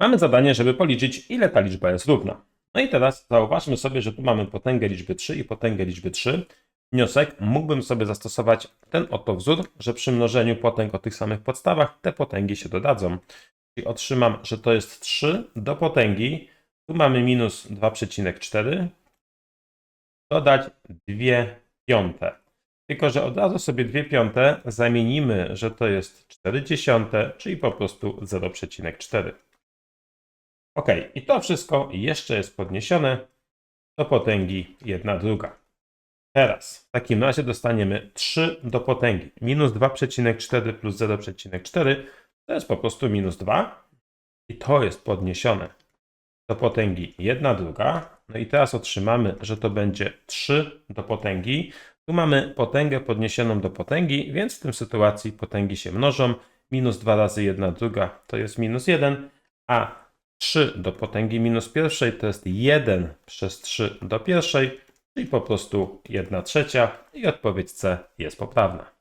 Mamy zadanie, żeby policzyć, ile ta liczba jest równa. No i teraz zauważmy sobie, że tu mamy potęgę liczby 3 i potęgę liczby 3. Wniosek, mógłbym sobie zastosować ten oto wzór, że przy mnożeniu potęg o tych samych podstawach te potęgi się dodadzą. Czyli otrzymam, że to jest 3 do potęgi, tu mamy minus 2,4, dodać 2 piąte. Tylko, że od razu sobie 2 piąte zamienimy, że to jest 4 dziesiąte, czyli po prostu 0,4. Ok, i to wszystko jeszcze jest podniesione do potęgi 1 druga. Teraz w takim razie dostaniemy 3 do potęgi. Minus 2,4 plus 0,4 to jest po prostu minus 2. I to jest podniesione do potęgi 1 druga. No i teraz otrzymamy, że to będzie 3 do potęgi. Tu mamy potęgę podniesioną do potęgi, więc w tym sytuacji potęgi się mnożą. Minus 2 razy 1 druga to jest minus 1, a 3 do potęgi minus pierwszej to jest 1 przez 3 do pierwszej, czyli po prostu 1 trzecia i odpowiedź C jest poprawna.